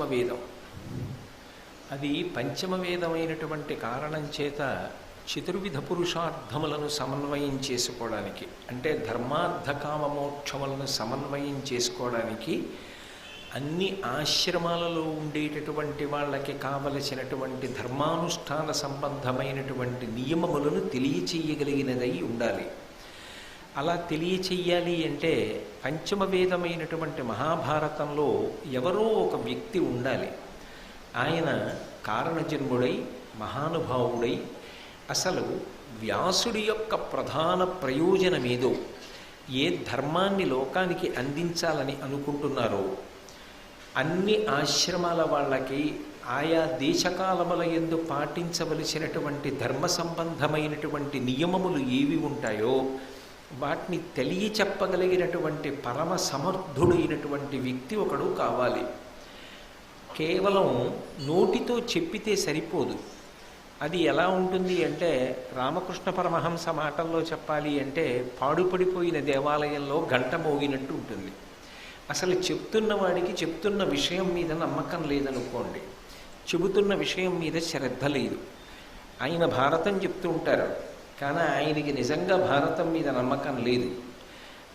పంచమ వేదం. అది పంచమ వేదమైనటువంటి కారణం చేత చతుర్విధ పురుషార్థములను సమన్వయం చేసుకోవడానికి అంటే ధర్మార్థకామమోక్షములను సమన్వయం చేసుకోవడానికి అన్ని ఆశ్రమాలలో ఉండేటటువంటి వాళ్ళకి కావలసినటువంటి ధర్మానుష్ఠాన సంబంధమైనటువంటి నియమములను తెలియచేయగలిగినదై ఉండాలి. అలా తెలియచెయ్యాలి అంటే పంచమవేదమైనటువంటి మహాభారతంలో ఎవరో ఒక వ్యక్తి ఉండాలి. ఆయన కారణజన్ముడై మహానుభావుడై అసలు వ్యాసుడి యొక్క ప్రధాన ప్రయోజనమేదో ఏ ధర్మాన్ని లోకానికి అందించాలని అనుకుంటున్నారో అన్ని ఆశ్రమాల వాళ్ళకి ఆయా దేశకాలముల ఎందు పాటించవలసినటువంటి ధర్మ సంబంధమైనటువంటి నియమములు ఏవి ఉంటాయో వాటిని తెలియ చెప్పగలిగినటువంటి పరమ సమర్థుడైనటువంటి వ్యక్తి ఒకడు కావాలి. కేవలం నోటితో చెప్పితే సరిపోదు. అది ఎలా ఉంటుంది అంటే రామకృష్ణ పరమహంస మాటల్లో చెప్పాలి అంటే పాడుపడిపోయిన దేవాలయంలో గంట మోగినట్టు ఉంటుంది. అసలు చెప్తున్న వాడికి చెప్తున్న విషయం మీద నమ్మకం లేదనుకోండి. చెబుతున్న విషయం మీద శ్రద్ధ లేదు. ఆయన భారతం చెప్తూ ఉంటారు. కానీ ఆయనకి నిజంగా భారతం మీద నమ్మకం లేదు.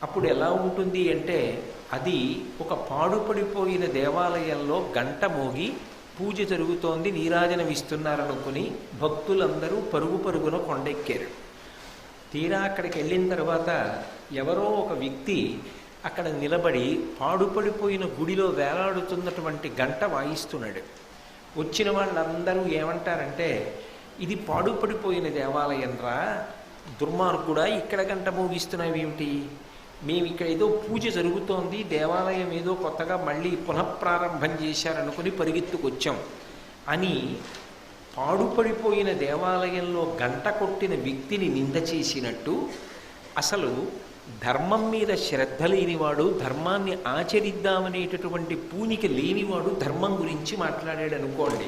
అప్పుడు ఎలా ఉంటుంది అంటే అది ఒక పాడుపడిపోయిన దేవాలయంలో గంట మోగి పూజ జరుగుతోంది నీరాజనమిస్తున్నారనుకుని భక్తులందరూ పరుగు పరుగున కొండెక్కారు. తీరా అక్కడికి వెళ్ళిన తర్వాత ఎవరో ఒక వ్యక్తి అక్కడ నిలబడి పాడుపడిపోయిన గుడిలో వేలాడుతున్నటువంటి గంట వాయిస్తున్నాడు. వచ్చిన వాళ్ళందరూ ఏమంటారంటే ఇది పాడుపడిపోయిన దేవాలయంరా. దుర్మార్గుడా ఇక్కడ గంట మోగిస్తున్నావేమిటి? మేము ఇక్కడ ఏదో పూజ జరుగుతోంది దేవాలయం ఏదో కొత్తగా మళ్ళీ పునఃప్రారంభం చేశారనుకుని పరిగెత్తుకొచ్చాం. అని పాడుపడిపోయిన దేవాలయంలో గంట కొట్టిన వ్యక్తిని నింద చేసినట్టు అసలు ధర్మం మీద శ్రద్ధ లేనివాడు ధర్మాన్ని ఆచరిద్దామనేటటువంటి పూనిక లేనివాడు ధర్మం గురించి మాట్లాడాడు అనుకోండి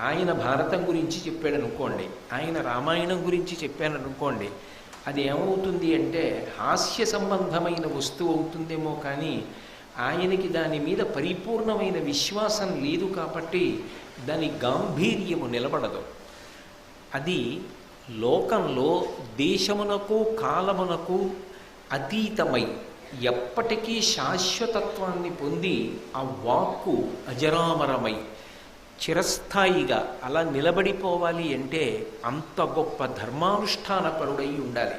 ఆయన భారతం గురించి చెప్పాడు అనుకోండి ఆయన రామాయణం గురించి చెప్పాను అనుకోండి అది ఏమవుతుంది అంటే హాస్య సంబంధమైన వస్తువు అవుతుందేమో కానీ ఆయనకి దాని మీద పరిపూర్ణమైన విశ్వాసం లేదు కాబట్టి దాని గాంభీర్యము నిలబడదు. అది లోకంలో దేశమునకు కాలమునకు అతీతమై ఎప్పటికీ శాశ్వతత్వాన్ని పొంది ఆ వాక్కు అజరామరమై చిరస్థాయిగా అలా నిలబడిపోవాలి అంటే అంత గొప్ప ధర్మానుష్ఠానపరుడై ఉండాలి.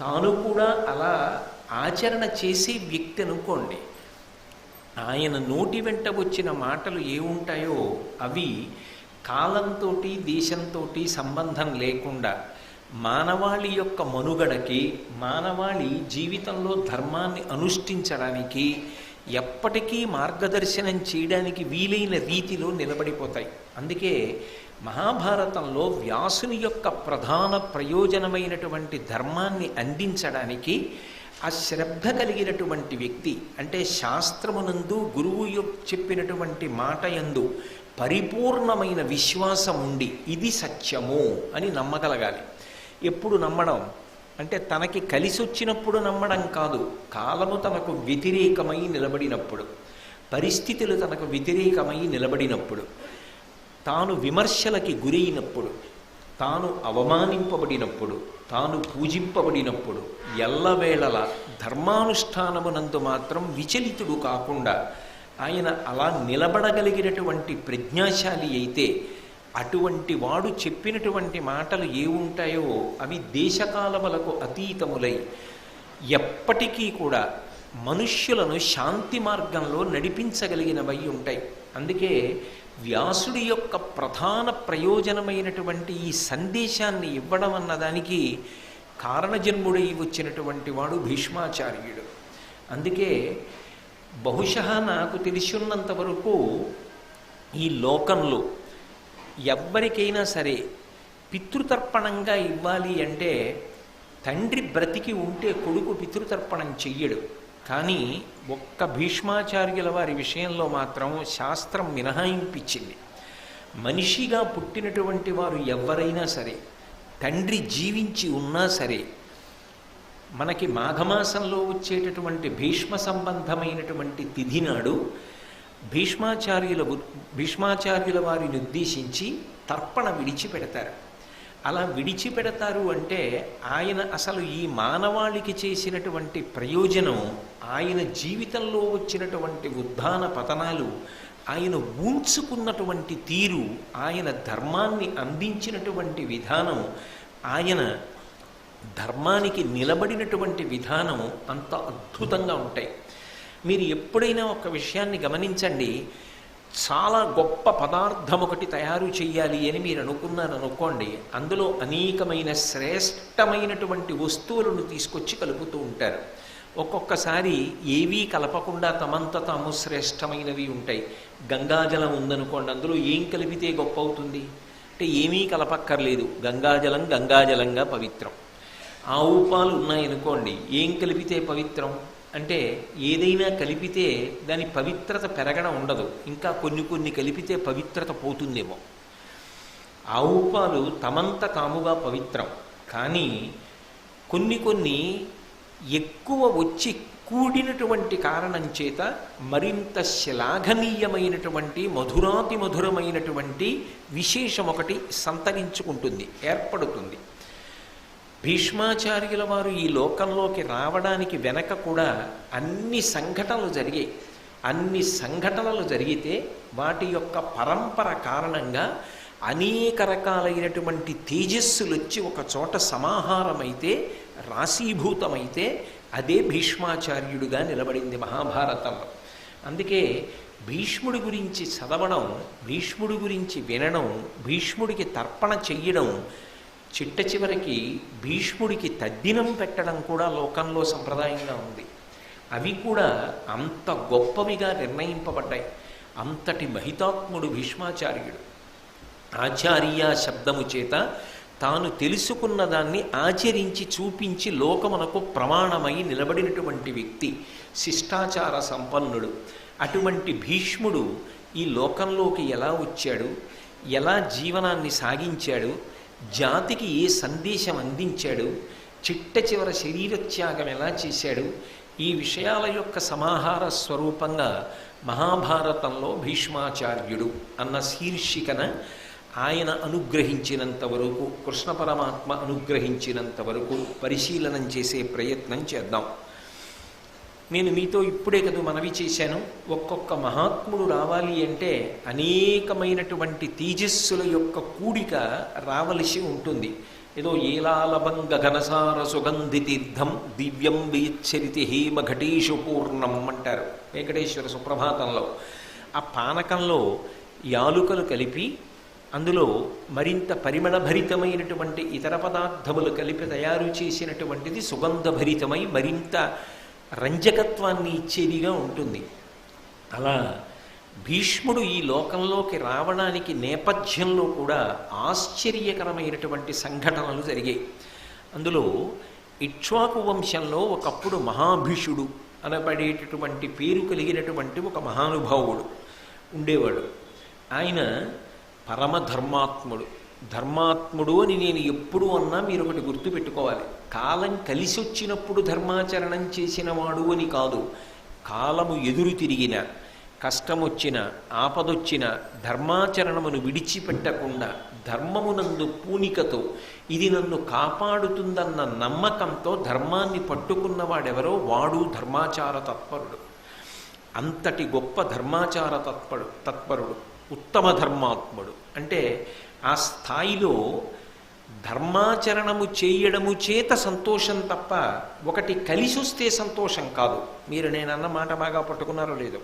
తాను కూడా అలా ఆచరణ చేసే వ్యక్తి అనుకోండి. ఆయన నోటి వెంట వచ్చిన మాటలు ఏముంటాయో అవి కాలంతో దేశంతో సంబంధం లేకుండా మానవాళి యొక్క మనుగడకి మానవాళి జీవితంలో ధర్మాన్ని అనుష్ఠించడానికి ఎప్పటికీ మార్గదర్శనం చేయడానికి వీలైన రీతిలో నిలబడిపోతాయి. అందుకే మహాభారతంలో వ్యాసుని యొక్క ప్రధాన ప్రయోజనమైనటువంటి ధర్మాన్ని అందించడానికి ఆ శ్రద్ధ కలిగినటువంటి వ్యక్తి అంటే శాస్త్రమునందు గురువు యొక్క చెప్పినటువంటి మాట యందు పరిపూర్ణమైన విశ్వాసం ఉండి ఇది సత్యము అని నమ్మగలగాలి. ఎప్పుడు నమ్మడం? అంటే తనకి కలిసి వచ్చినప్పుడు నమ్మడం కాదు. కాలము తనకు వ్యతిరేకమై నిలబడినప్పుడు. పరిస్థితులు తనకు వ్యతిరేకమై నిలబడినప్పుడు. తాను విమర్శలకి గురైనప్పుడు. తాను అవమానింపబడినప్పుడు. తాను పూజింపబడినప్పుడు. ఎల్లవేళల ధర్మానుష్ఠానమునందు మాత్రం విచలితుడు కాకుండా ఆయన అలా నిలబడగలిగినటువంటి ప్రజ్ఞాశాలి అయితే అటువంటి వాడు చెప్పినటువంటి మాటలు ఏముంటాయో అవి దేశకాలములకు అతీతములై ఎప్పటికీ కూడా మనుష్యులను శాంతి మార్గంలో నడిపించగలిగినవై ఉంటాయి. అందుకే వ్యాసుడి యొక్క ప్రధాన ప్రయోజనమైనటువంటి ఈ సందేశాన్ని ఇవ్వడం అన్నదానికి కారణజన్ముడై వచ్చినటువంటి వాడు భీష్మాచార్యుడు. అందుకే బహుశ నాకు తెలిసినంత వరకు ఈ లోకంలో ఎవ్వరికైనా సరే పితృతర్పణంగా ఇవ్వాలి అంటే తండ్రి బ్రతికి ఉంటే కొడుకు పితృతర్పణం చెయ్యడు. కానీ ఒక్క భీష్మాచార్యుల వారి విషయంలో మాత్రం శాస్త్రం మినహాయింపించింది. మనిషిగా పుట్టినటువంటి వారు ఎవరైనా సరే తండ్రి జీవించి ఉన్నా సరే మనకి మాఘమాసంలో వచ్చేటటువంటి భీష్మ సంబంధమైనటువంటి తిథి నాడు భీష్మాచార్యుల భీష్మాచార్యుల వారిని ఉద్దేశించి తర్పణ విడిచిపెడతారు. అలా విడిచిపెడతారు అంటే ఆయన అసలు ఈ మానవాళికి చేసినటువంటి ప్రయోజనం ఆయన జీవితంలో వచ్చినటువంటి ఉద్ధాన పతనాలు ఆయన ఊంచుకున్నటువంటి తీరు ఆయన ధర్మాన్ని అందించినటువంటి విధానం ఆయన ధర్మానికి నిలబడినటువంటి విధానం అంత అద్భుతంగా ఉంటాయి. మీరు ఎప్పుడైనా ఒక విషయాన్ని గమనించండి చాలా గొప్ప పదార్థం ఒకటి తయారు చేయాలి అని మీరు అనుకున్నారు అనుకోండి అందులో అనేకమైన శ్రేష్టమైనటువంటి వస్తువులను తీసుకొచ్చి కలుపుతూ ఉంటారు. ఒక్కొక్కసారి ఏవీ కలపకుండా తమంత తాము శ్రేష్టమైనవి ఉంటాయి. గంగాజలం ఉందనుకోండి అందులో ఏం కలిపితే గొప్ప అవుతుంది అంటే ఏమీ కలపక్కర్లేదు. గంగాజలం గంగాజలంగా పవిత్రం. ఆవు పాలు ఉన్నాయనుకోండి ఏం కలిపితే పవిత్రం? అంటే ఏదైనా కలిపితే దాని పవిత్రత పెరగడం ఉండదు. ఇంకా కొన్ని కొన్ని కలిపితే పవిత్రత పోతుందేమో. ఆవు పాలు తమంత తాముగా పవిత్రం. కానీ కొన్ని కొన్ని ఎక్కువ వచ్చి కూడినటువంటి కారణం చేత మరింత శ్లాఘనీయమైనటువంటి మధురాతి మధురమైనటువంటి విశేషం ఒకటి సంతరించుకుంటుంది ఏర్పడుతుంది. భీష్మాచార్యుల వారు ఈ లోకంలోకి రావడానికి వెనక కూడా అన్ని సంఘటనలు జరిగాయి. అన్ని సంఘటనలు జరిగితే వాటి యొక్క పరంపర కారణంగా అనేక రకాలైనటువంటి తేజస్సులు వచ్చి ఒక చోట సమాహారమైతే రాశీభూతమైతే అదే భీష్మాచార్యుడిగా నిలబడింది మహాభారతంలో అందుకే భీష్ముడి గురించి చదవడం భీష్ముడి గురించి వినడం భీష్ముడికి తర్పణ చెయ్యడం చిట్ట చివరికి భీష్ముడికి తద్దినం పెట్టడం కూడా లోకంలో సంప్రదాయంగా ఉంది. అవి కూడా అంత గొప్పవిగా నిర్ణయింపబడ్డాయి. అంతటి మహితాత్ముడు భీష్మాచార్యుడు. ఆచార్య శబ్దము చేత తాను తెలుసుకున్న దాన్ని ఆచరించి చూపించి లోకమునకు ప్రమాణమై నిలబడినటువంటి వ్యక్తి శిష్టాచార సంపన్నుడు. అటువంటి భీష్ముడు ఈ లోకంలోకి ఎలా వచ్చాడు? ఎలా జీవనాన్ని సాగించాడు? జాతికి ఏ సందేశం అందించాడు? చిట్ట చివర శరీరత్యాగం ఎలా చేశాడు? ఈ విషయాల యొక్క సమాహార స్వరూపంగా మహాభారతంలో భీష్మాచార్యుడు అన్న శీర్షికన ఆయన అనుగ్రహించినంత వరకు కృష్ణ పరమాత్మ అనుగ్రహించినంత వరకు పరిశీలనం చేసే ప్రయత్నం చేద్దాం. నేను మీతో ఇప్పుడే కదా మనవి చేశాను. ఒక్కొక్క మహాత్ముడు రావాలి అంటే అనేకమైనటువంటి తేజస్సుల యొక్క కూడిక రావలసి ఉంటుంది. ఏదో ఏలాలభంగ ఘనసార సుగంధి తీర్థం దివ్యం వీచ్చరితి హేమ ఘటేషు పూర్ణం అంటారు వెంకటేశ్వర సుప్రభాతంలో. ఆ పానకంలో యాలుకలు కలిపి అందులో మరింత పరిమళభరితమైనటువంటి ఇతర పదార్థములు కలిపి తయారు చేసినటువంటిది సుగంధభరితమై మరింత రంజకత్వాన్ని ఇచ్చేదిగా ఉంటుంది. అలా భీష్ముడు ఈ లోకంలోకి రావడానికి నేపథ్యంలో కూడా ఆశ్చర్యకరమైనటువంటి సంఘటనలు జరిగాయి. అందులో ఇక్ష్వాకు వంశంలో ఒకప్పుడు మహాభీషుడు అనబడేటటువంటి పేరు కలిగినటువంటి ఒక మహానుభావుడు ఉండేవాడు. ఆయన పరమధర్మాత్ముడు. ధర్మాత్ముడు అని నేను ఎప్పుడు అన్నా మీరు ఒకటి గుర్తుపెట్టుకోవాలి. కాలం కలిసి వచ్చినప్పుడు ధర్మాచరణం చేసినవాడు అని కాదు. కాలము ఎదురు తిరిగిన కష్టమొచ్చిన ఆపదొచ్చిన ధర్మాచరణమును విడిచిపెట్టకుండా ధర్మమునందు పూనికతో ఇది నన్ను కాపాడుతుందన్న నమ్మకంతో ధర్మాన్ని పట్టుకున్నవాడెవరో వాడు ధర్మాచార తత్పరుడు. అంతటి గొప్ప ధర్మాచార తత్పడు తత్పరుడు ఉత్తమ ధర్మాత్ముడు. అంటే ఆ స్థాయిలో ధర్మాచరణము చేయడము చేత సంతోషం తప్ప ఒకటి కలిసి వస్తే సంతోషం కాదు. మీరు నేను అన్న మాట బాగా పట్టుకున్నారో లేదో.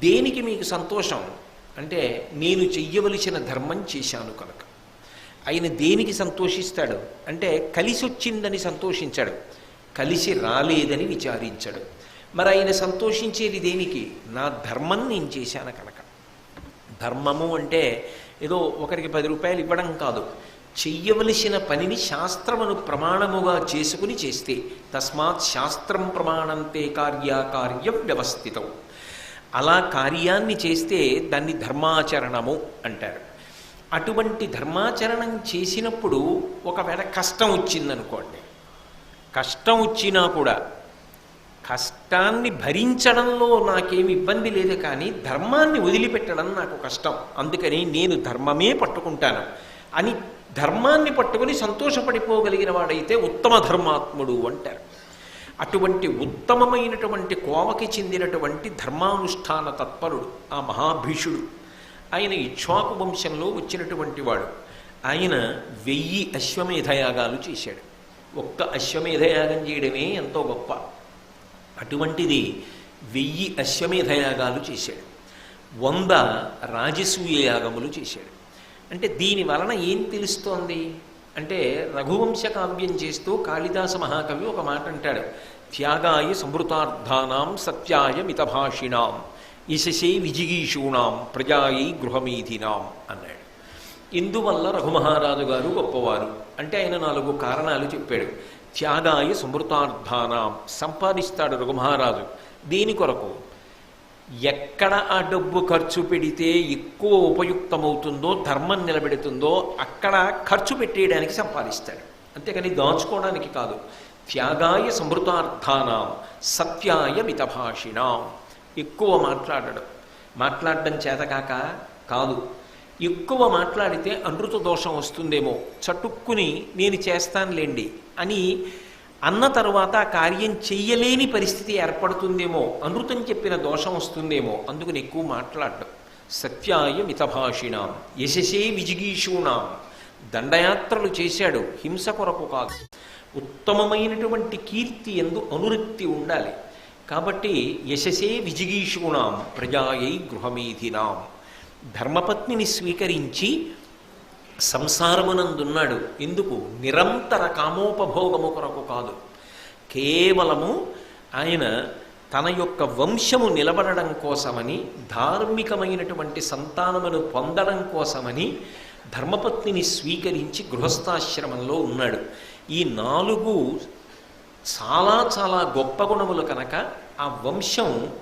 దేనికి మీకు సంతోషం? అంటే నేను చెయ్యవలసిన ధర్మం చేశాను కనుక. ఆయన దేనికి సంతోషిస్తాడు? అంటే కలిసి వచ్చిందని సంతోషించాడు. కలిసి రాలేదని విచారించాడు. మరి ఆయన సంతోషించేది దేనికి? నా ధర్మం నేను చేశాను కనుక. ధర్మము అంటే ఏదో ఒకరికి పది రూపాయలు ఇవ్వడం కాదు. చెయ్యవలసిన పనిని శాస్త్రమును ప్రమాణముగా చేసుకుని చేస్తే తస్మాత్ శాస్త్రం ప్రమాణంతే కార్యకార్యం వ్యవస్థితం. అలా కార్యాన్ని చేస్తే దాన్ని ధర్మాచరణము అంటారు. అటువంటి ధర్మాచరణం చేసినప్పుడు ఒకవేళ కష్టం వచ్చిందనుకోండి కష్టం వచ్చినా కూడా కష్టాన్ని భరించడంలో నాకేమి ఇబ్బంది లేదు కానీ ధర్మాన్ని వదిలిపెట్టడం నాకు కష్టం. అందుకని నేను ధర్మమే పట్టుకుంటాను. అని ధర్మాన్ని పట్టుకుని సంతోషపడిపోగలిగిన వాడైతే ఉత్తమ ధర్మాత్ముడు అంటారు. అటువంటి ఉత్తమమైనటువంటి కోవకి చెందినటువంటి ధర్మానుష్ఠాన తత్పరుడు ఆ మహాభీషుడు. ఆయన ఇక్ష్వాకు వంశంలో వచ్చినటువంటి వాడు. ఆయన వెయ్యి అశ్వమేధయాగాలు చేశాడు. ఒక్క అశ్వమేధయాగం చేయడమే ఎంతో గొప్ప. అటువంటిది వెయ్యి అశ్వమేధయాగాలు చేశాడు. వంద రాజసూయ యాగములు చేశాడు. అంటే దీని వలన ఏం తెలుస్తోంది? అంటే రఘువంశ కావ్యం చేస్తూ కాళిదాస మహాకవి ఒక మాట అంటాడు. త్యాగాయ సమృతార్థానాం సత్యాయ మితభాషిణాం యశసే విజిగీషూణాం ప్రజాయై గృహమీధినాం అన్నాడు. ఇందువల్ల రఘుమహారాజు గారు గొప్పవారు. అంటే ఆయన నాలుగు కారణాలు చెప్పాడు. త్యాగాయ సమృతార్థానాం. సంపాదిస్తాడు రఘుమహారాజు. దీని కొరకు ఎక్కడ ఆ డబ్బు ఖర్చు పెడితే ఎక్కువ ఉపయుక్తమవుతుందో ధర్మం నిలబెడుతుందో అక్కడ ఖర్చు పెట్టేయడానికి సంపాదిస్తాడు. అంతేకాని దాచుకోవడానికి కాదు. త్యాగాయ సమృతార్థానాం సత్యాయ మితభాషిణాం. ఎక్కువ మాట్లాడడం. మాట్లాడడం చేతకాక కాదు. ఎక్కువ మాట్లాడితే అనృత దోషం వస్తుందేమో. చటుక్కుని నేను చేస్తానులేండి అని అన్న తర్వాత కార్యం చెయ్యలేని పరిస్థితి ఏర్పడుతుందేమో అనృతం చెప్పిన దోషం వస్తుందేమో అందుకని ఎక్కువ మాట్లాడడం. సత్యాయ మితభాషిణాం యశసే విజిగీషూణాం దండయాత్రలు చేశాడు హింస కొరకు కాదు. ఉత్తమమైనటువంటి కీర్తి ఎందు అనురక్తి ఉండాలి. కాబట్టి యశసే విజిగీషూణాం ప్రజాయై గృహమీధినాం. ధర్మపత్నిని స్వీకరించి సంసారమునందున్నాడు. ఎందుకు? నిరంతర కామోపభోగము కొరకు కాదు. కేవలము ఆయన తన యొక్క వంశము నిలబడడం కోసమని ధార్మికమైనటువంటి సంతానమును పొందడం కోసమని ధర్మపత్నిని స్వీకరించి గృహస్థాశ్రమంలో ఉన్నాడు. ఈ నాలుగు చాలా చాలా గొప్ప గుణములు కనుక ఆ వంశం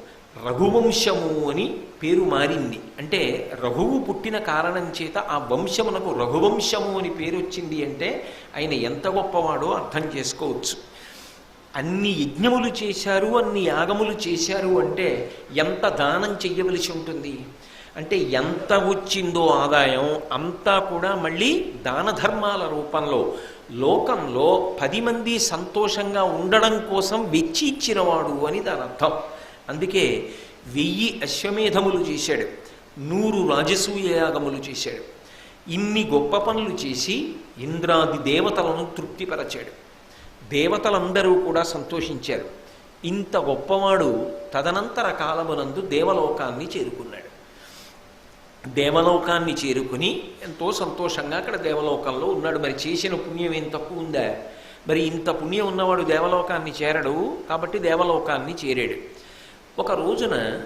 రఘువంశము అని పేరు మారింది. అంటే రఘువు పుట్టిన కారణం చేత ఆ వంశమునకు రఘువంశము అని పేరు వచ్చింది అంటే ఆయన ఎంత గొప్పవాడో అర్థం చేసుకోవచ్చు. అన్ని యజ్ఞములు చేశారు అన్ని యాగములు చేశారు అంటే ఎంత దానం చెయ్యవలసి ఉంటుంది? అంటే ఎంత వచ్చిందో ఆదాయం అంతా కూడా మళ్ళీ దాన ధర్మాల రూపంలో లోకంలో పది మంది సంతోషంగా ఉండడం కోసం వెచ్చి ఇచ్చినవాడు అని దాని అర్థం. అందుకే వెయ్యి అశ్వమేధములు చేశాడు నూరు రాజసూయ యాగములు చేశాడు ఇన్ని గొప్ప పనులు చేసి ఇంద్రాది దేవతలను తృప్తిపరచాడు. దేవతలందరూ కూడా సంతోషించారు. ఇంత గొప్పవాడు తదనంతర కాలమునందు దేవలోకాన్ని చేరుకున్నాడు. దేవలోకాన్ని చేరుకుని ఎంతో సంతోషంగా అక్కడ దేవలోకంలో ఉన్నాడు. మరి చేసిన పుణ్యం ఏం తక్కువ ఉందా? మరి ఇంత పుణ్యం ఉన్నవాడు దేవలోకాన్ని చేరడు కాబట్టి దేవలోకాన్ని చేరాడు. ఒక రోజున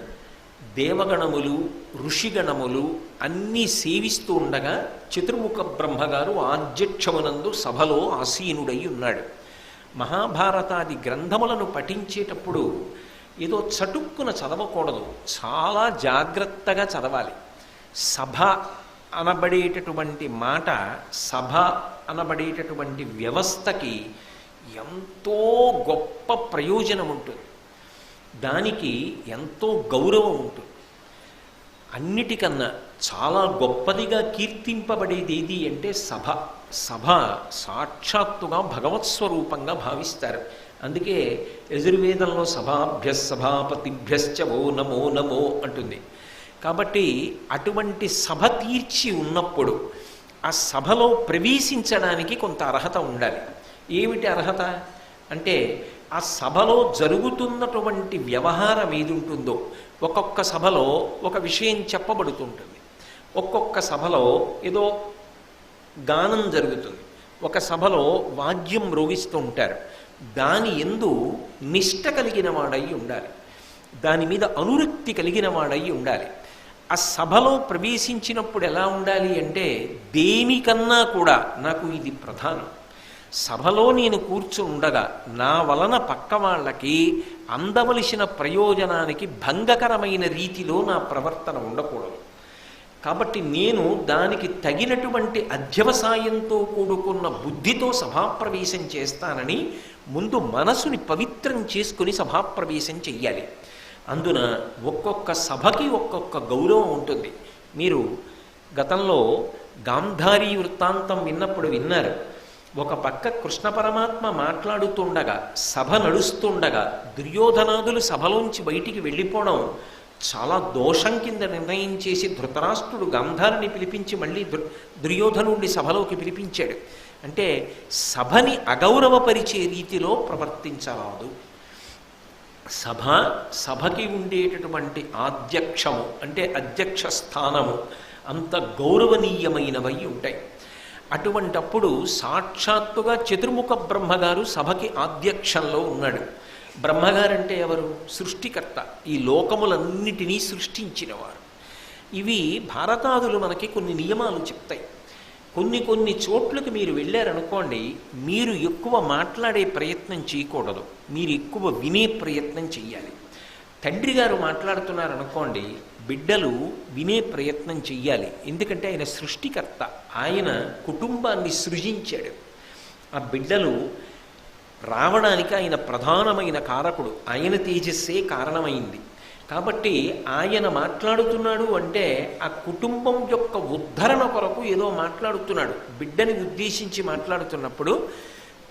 దేవగణములు ఋషిగణములు అన్నీ సేవిస్తూ ఉండగా చతుర్ముఖ బ్రహ్మగారు ఆధ్యక్షమునందు సభలో ఆసీనుడై ఉన్నాడు. మహాభారతాది గ్రంథములను పఠించేటప్పుడు ఏదో చటుక్కున చదవకూడదు. చాలా జాగ్రత్తగా చదవాలి. సభ అనబడేటటువంటి మాట సభ అనబడేటటువంటి వ్యవస్థకి ఎంతో గొప్ప ప్రయోజనం ఉంటుంది దానికి ఎంతో గౌరవం ఉంటుంది. అన్నిటికన్నా చాలా గొప్పదిగా కీర్తింపబడేది ఏది అంటే సభ. సభ సాక్షాత్తుగా భగవత్ స్వరూపంగా భావిస్తారు. అందుకే యజుర్వేదంలో సభాభ్య సభాపతిభ్యశ్చ ఓ నమో నమో అంటుంది. కాబట్టి అటువంటి సభ తీర్చి ఉన్నప్పుడు ఆ సభలో ప్రవేశించడానికి కొంత అర్హత ఉండాలి. ఏమిటి అర్హత? అంటే ఆ సభలో జరుగుతున్నటువంటి వ్యవహారం ఏది ఉంటుందో ఒక్కొక్క సభలో ఒక విషయం చెప్పబడుతుంటుంది. ఒక్కొక్క సభలో ఏదో గానం జరుగుతుంది. ఒక సభలో వాద్యం మ్రోగిస్తూ ఉంటారు దాని ఎందు నిష్ట కలిగిన వాడై ఉండాలి. దాని మీద అనురక్తి కలిగిన వాడై ఉండాలి. ఆ సభలో ప్రవేశించినప్పుడు ఎలా ఉండాలి అంటే దేనికన్నా కూడా నాకు ఇది ప్రధానం. సభలో నేను కూర్చుని ఉండగా నా వలన పక్క వాళ్ళకి అందవలసిన ప్రయోజనానికి భంగకరమైన రీతిలో నా ప్రవర్తన ఉండకూడదు. కాబట్టి నేను దానికి తగినటువంటి అధ్యవసాయంతో కూడుకున్న బుద్ధితో సభాప్రవేశం చేస్తానని ముందు మనసుని పవిత్రం చేసుకుని సభాప్రవేశం చెయ్యాలి. అందున ఒక్కొక్క సభకి ఒక్కొక్క గౌరవం ఉంటుంది. మీరు గతంలో గాంధారీ వృత్తాంతం విన్నప్పుడు విన్నారు. ఒక పక్క కృష్ణ పరమాత్మ మాట్లాడుతుండగా సభ నడుస్తుండగా దుర్యోధనాదులు సభలోంచి బయటికి వెళ్ళిపోవడం చాలా దోషం కింద నిర్ణయం చేసి ధృతరాష్ట్రుడు గాంధారిని పిలిపించి మళ్ళీ దుర్యోధనుడిని సభలోకి పిలిపించాడు. అంటే సభని అగౌరవపరిచే రీతిలో ప్రవర్తించరాదు. సభ సభకి ఉండేటటువంటి ఆధ్యక్షము అంటే అధ్యక్ష స్థానము అంత గౌరవనీయమైనవై ఉంటాయి. అటువంటప్పుడు సాక్షాత్తుగా చతుర్ముఖ బ్రహ్మగారు సభకి ఆధ్యక్షంలో ఉన్నాడు. బ్రహ్మగారంటే ఎవరు? సృష్టికర్త. ఈ లోకములన్నిటినీ సృష్టించినవారు. ఇవి భారతాదులు మనకి కొన్ని నియమాలు చెప్తాయి. కొన్ని కొన్ని చోట్లకి మీరు వెళ్ళారనుకోండి మీరు ఎక్కువ మాట్లాడే ప్రయత్నం చేయకూడదు. మీరు ఎక్కువ వినే ప్రయత్నం చెయ్యాలి. తండ్రి గారు మాట్లాడుతున్నారనుకోండి బిడ్డలు వినే ప్రయత్నం చెయ్యాలి. ఎందుకంటే ఆయన సృష్టికర్త. ఆయన కుటుంబాన్ని సృజించాడు. ఆ బిడ్డలు రావడానికి ఆయన ప్రధానమైన కారకుడు. ఆయన తేజస్సే కారణమైంది. కాబట్టి ఆయన మాట్లాడుతున్నాడు అంటే ఆ కుటుంబం యొక్క ఉద్ధరణ కొరకు ఏదో మాట్లాడుతున్నాడు. బిడ్డని ఉద్దేశించి మాట్లాడుతున్నప్పుడు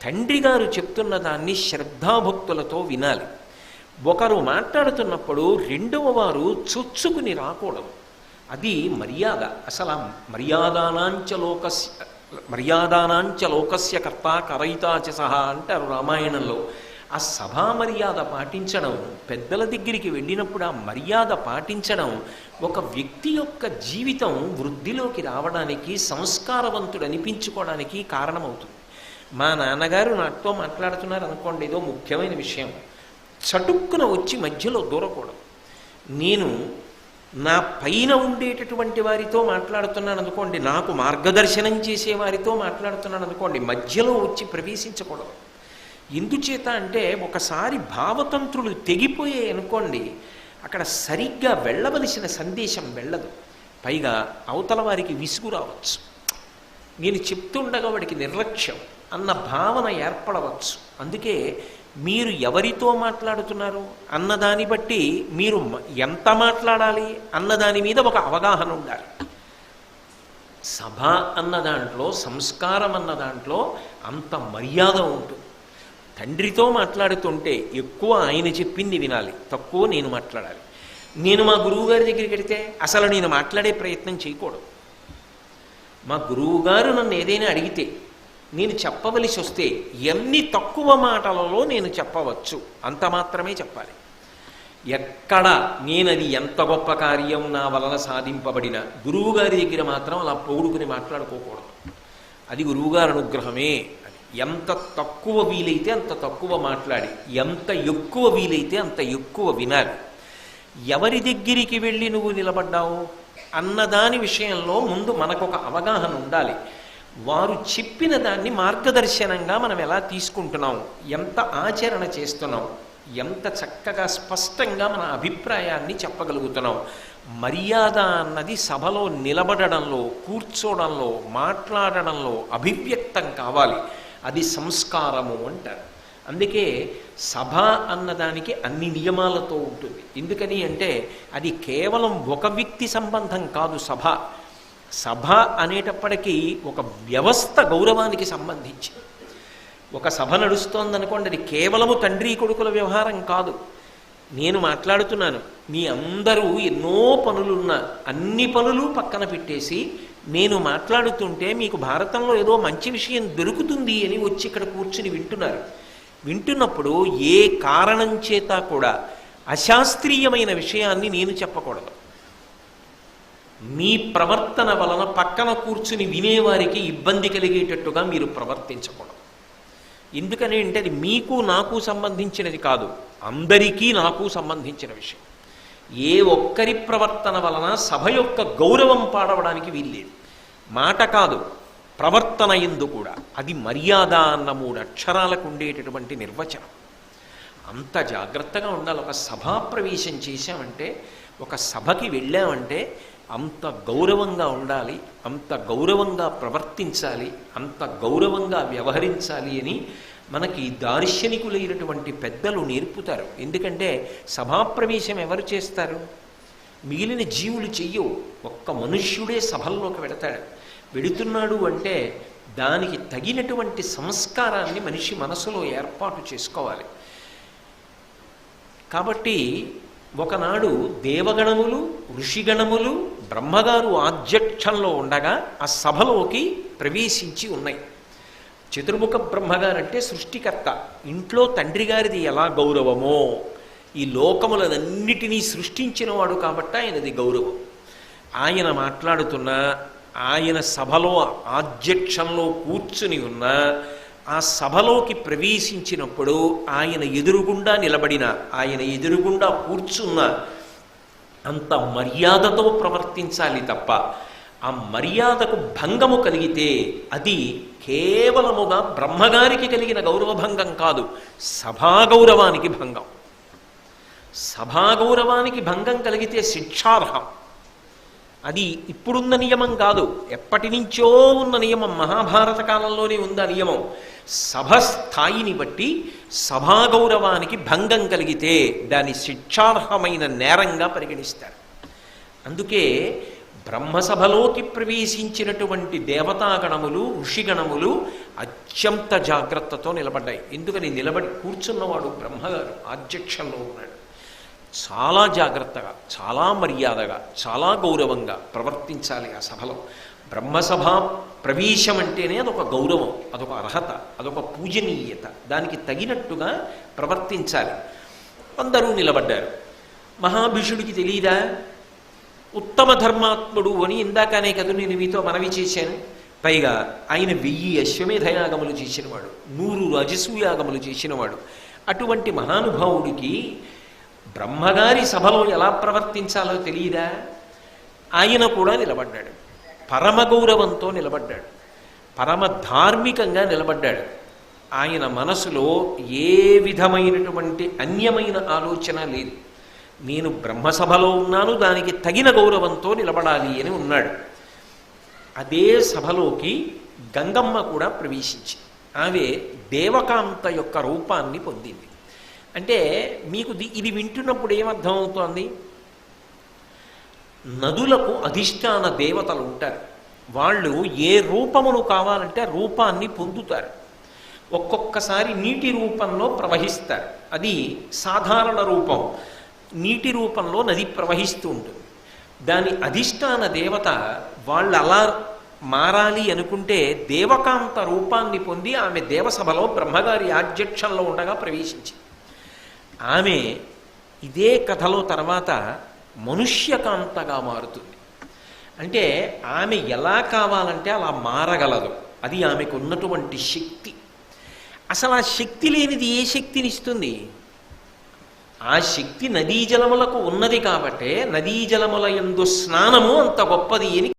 తండ్రి గారు చెప్తున్న దాన్ని శ్రద్ధాభక్తులతో వినాలి. ఒకరు మాట్లాడుతున్నప్పుడు రెండవ వారు చొచ్చుకుని రాకూడదు. అది మర్యాద. అసలు ఆ మర్యాదానాంచ లోకస్య మర్యాదానాంచ లోకస్య కర్త కరయితాచ సహా అంటారు రామాయణంలో. ఆ సభా మర్యాద పాటించడం పెద్దల దగ్గరికి వెళ్ళినప్పుడు ఆ మర్యాద పాటించడం ఒక వ్యక్తి యొక్క జీవితం వృద్ధిలోకి రావడానికి సంస్కారవంతుడు అనిపించుకోవడానికి కారణమవుతుంది. మా నాన్నగారు నాతో మాట్లాడుతున్నారు అనుకోండి ఏదో ముఖ్యమైన విషయం. చటుక్కున వచ్చి మధ్యలో దూరకూడదు. నేను నా పైన ఉండేటటువంటి వారితో మాట్లాడుతున్నాను అనుకోండి నాకు మార్గదర్శనం చేసే వారితో మాట్లాడుతున్నాను అనుకోండి మధ్యలో వచ్చి ప్రవేశించకూడదు. ఎందుచేత అంటే ఒకసారి భావతంత్రులు తెగిపోయాయి అనుకోండి అక్కడ సరిగ్గా వెళ్ళవలసిన సందేశం వెళ్ళదు. పైగా అవతల వారికి విసుగు రావచ్చు. నేను చెప్తుండగా వాడికి నిర్లక్ష్యం అన్న భావన ఏర్పడవచ్చు. అందుకే మీరు ఎవరితో మాట్లాడుతున్నారు? అన్నదాన్ని బట్టి మీరు ఎంత మాట్లాడాలి? అన్నదాని మీద ఒక అవగాహన ఉండాలి. సభ అన్న దాంట్లో సంస్కారం అన్న దాంట్లో అంత మర్యాద ఉంటుంది తండ్రితో మాట్లాడుతుంటే ఎక్కువ ఆయన చెప్పింది వినాలి. తక్కువ నేను మాట్లాడాలి. నేను మా గురువుగారి దగ్గరికి వెడితే అసలు నేను మాట్లాడే ప్రయత్నం చేయకూడదు. మా గురువుగారు నన్ను ఏదైనా అడిగితే నేను చెప్పవలసి వస్తే ఎన్ని తక్కువ మాటలలో నేను చెప్పవచ్చు? అంత మాత్రమే చెప్పాలి. ఎక్కడ నేనది ఎంత గొప్ప కార్యం నా వలన సాధింపబడిన గురువుగారి దగ్గర మాత్రం అలా పొగుడుకుని మాట్లాడుకోకూడదు. అది గురువుగారి అనుగ్రహమే ఎంత తక్కువ వీలైతే అంత తక్కువ మాట్లాడి ఎంత ఎక్కువ వీలైతే అంత ఎక్కువ వినాలి. ఎవరి దగ్గరికి వెళ్ళి నువ్వు నిలబడ్డావు? అన్నదాని విషయంలో ముందు మనకొక అవగాహన ఉండాలి. వారు చెప్పిన దాన్ని మార్గదర్శనంగా మనం ఎలా తీసుకుంటున్నాం? ఎంత ఆచరణ చేస్తున్నాం? ఎంత చక్కగా స్పష్టంగా మన అభిప్రాయాన్ని చెప్పగలుగుతున్నాం? మర్యాద అన్నది సభలో నిలబడడంలో కూర్చోడంలో మాట్లాడడంలో అభివ్యక్తం కావాలి. అది సంస్కారము అంటారు. అందుకే సభ అన్నదానికి అన్ని నియమాలతో ఉంటుంది. ఎందుకని అంటే అది కేవలం ఒక వ్యక్తి సంబంధం కాదు సభ. సభ అనేటప్పటికీ ఒక వ్యవస్థ గౌరవానికి సంబంధించి ఒక సభ నడుస్తోందనుకోండి అది కేవలము తండ్రి కొడుకుల వ్యవహారం కాదు. నేను మాట్లాడుతున్నాను మీ అందరూ ఎన్నో పనులున్న అన్ని పనులు పక్కన పెట్టేసి నేను మాట్లాడుతుంటే మీకు భారతంలో ఏదో మంచి విషయం దొరుకుతుంది అని వచ్చి ఇక్కడ కూర్చుని వింటున్నారు. వింటున్నప్పుడు ఏ కారణం చేత కూడా అశాస్త్రీయమైన విషయాన్ని నేను చెప్పకూడదు. మీ ప్రవర్తన వలన పక్కన కూర్చుని వినేవారికి ఇబ్బంది కలిగేటట్టుగా మీరు ప్రవర్తించకూడదు. ఎందుకని అంటే అది మీకు నాకు సంబంధించినది కాదు అందరికీ నాకు సంబంధించిన విషయం. ఏ ఒక్కరి ప్రవర్తన వలన సభ యొక్క గౌరవం పాడవడానికి వీల్లేదు. మాట కాదు ప్రవర్తన ఎందు కూడా. అది మర్యాద అన్న మూడు అక్షరాలకు ఉండేటటువంటి నిర్వచనం. అంత జాగ్రత్తగా ఉండాలి. ఒక సభా ప్రవేశం చేశామంటే ఒక సభకి వెళ్ళామంటే అంత గౌరవంగా ఉండాలి అంత గౌరవంగా ప్రవర్తించాలి అంత గౌరవంగా వ్యవహరించాలి అని మనకి దార్శనికులైనటువంటి పెద్దలు నేర్పుతారు. ఎందుకంటే సభాప్రవేశం ఎవరు చేస్తారు? మిగిలిన జీవులు చెయ్యవు. ఒక్క మనుష్యుడే సభల్లోకి వెడతాడు. వెడుతున్నాడు అంటే దానికి తగినటువంటి సంస్కారాన్ని మనిషి మనసులో ఏర్పాటు చేసుకోవాలి. కాబట్టి ఒకనాడు దేవగణములు ఋషిగణములు బ్రహ్మగారు ఆధ్యక్షంలో ఉండగా ఆ సభలోకి ప్రవేశించి ఉన్నాయి. చతుర్ముఖ బ్రహ్మగారంటే సృష్టికర్త. ఇంట్లో తండ్రి గారిది ఎలా గౌరవమో ఈ లోకములనన్నిటినీ సృష్టించినవాడు కాబట్టి ఆయనది గౌరవం. ఆయన మాట్లాడుతున్న ఆయన సభలో ఆధ్యక్షంలో కూర్చుని ఉన్న ఆ సభలోకి ప్రవేశించినప్పుడు ఆయన ఎదురుగుండా నిలబడిన ఆయన ఎదురుగుండా కూర్చున్న అంత మర్యాదతో ప్రవర్తించాలి తప్ప ఆ మర్యాదకు భంగము కలిగితే అది కేవలముగా బ్రహ్మగారికి కలిగిన గౌరవభంగం కాదు సభాగౌరవానికి భంగం. సభాగౌరవానికి భంగం కలిగితే శిక్షార్హం. అది ఇప్పుడున్న నియమం కాదు. ఎప్పటి నుంచో ఉన్న నియమం. మహాభారత కాలంలోనే ఉంది ఆ నియమం? సభ స్థాయిని బట్టి సభాగౌరవానికి భంగం కలిగితే దాని శిక్షార్హమైన నేరంగా పరిగణిస్తారు. అందుకే బ్రహ్మసభలోకి ప్రవేశించినటువంటి దేవతాగణములు ఋషిగణములు అత్యంత జాగ్రత్తతో నిలబడ్డాయి. ఎందుకని? నిలబడి కూర్చున్నవాడు బ్రహ్మగారు ఆధ్యక్షంలో ఉన్నాడు. చాలా జాగ్రత్తగా చాలా మర్యాదగా చాలా గౌరవంగా ప్రవర్తించాలి ఆ సభలో. బ్రహ్మసభ ప్రవేశం అంటేనే అదొక గౌరవం అదొక అర్హత అదొక పూజనీయత. దానికి తగినట్టుగా ప్రవర్తించాలి. అందరూ నిలబడ్డారు. మహాభీషుడికి తెలియదా ఉత్తమ ధర్మాత్ముడు అని ఇందాకనే కదా నేను మీతో మనవి చేశాను. పైగా ఆయన వెయ్యి అశ్వమేధయాగములు చేసినవాడు నూరు రజసూయాగములు చేసినవాడు. అటువంటి మహానుభావుడికి బ్రహ్మగారి సభలో ఎలా ప్రవర్తించాలో తెలియదా? ఆయన కూడా నిలబడ్డాడు. పరమ గౌరవంతో నిలబడ్డాడు. పరమ ధార్మికంగా నిలబడ్డాడు. ఆయన మనసులో ఏ విధమైనటువంటి అన్యమైన ఆలోచన లేదు. నేను బ్రహ్మసభలో ఉన్నాను దానికి తగిన గౌరవంతో నిలబడాలి అని ఉన్నాడు. అదే సభలోకి గంగమ్మ కూడా ప్రవేశించి ఆమె దేవకాంత యొక్క రూపాన్ని పొందింది. అంటే మీకు ఇది వింటున్నప్పుడు ఏమర్థమవుతోంది? నదులకు అధిష్టాన దేవతలు ఉంటారు. వాళ్ళు ఏ రూపమును కావాలంటే రూపాన్ని పొందుతారు. ఒక్కొక్కసారి నీటి రూపంలో ప్రవహిస్తారు. అది సాధారణ రూపం. నీటి రూపంలో నది ప్రవహిస్తూ ఉంటుంది. దాని అధిష్టాన దేవత వాళ్ళు అలా మారాలి అనుకుంటే దేవకాంత రూపాన్ని పొంది ఆమె దేవసభలో బ్రహ్మగారి ఆధ్యక్షంలో ఉండగా ప్రవేశించింది. ఆమె ఇదే కథలో తర్వాత మనుష్యకాంతగా మారుతుంది. అంటే ఆమె ఎలా కావాలంటే అలా మారగలదు. అది ఆమెకు ఉన్నటువంటి శక్తి. అసలు ఆ శక్తి లేనిది ఏ శక్తినిస్తుంది ఆ శక్తి నదీ జలములకు ఉన్నది కాబట్టే నదీ జలముల స్నానము అంత గొప్పది అని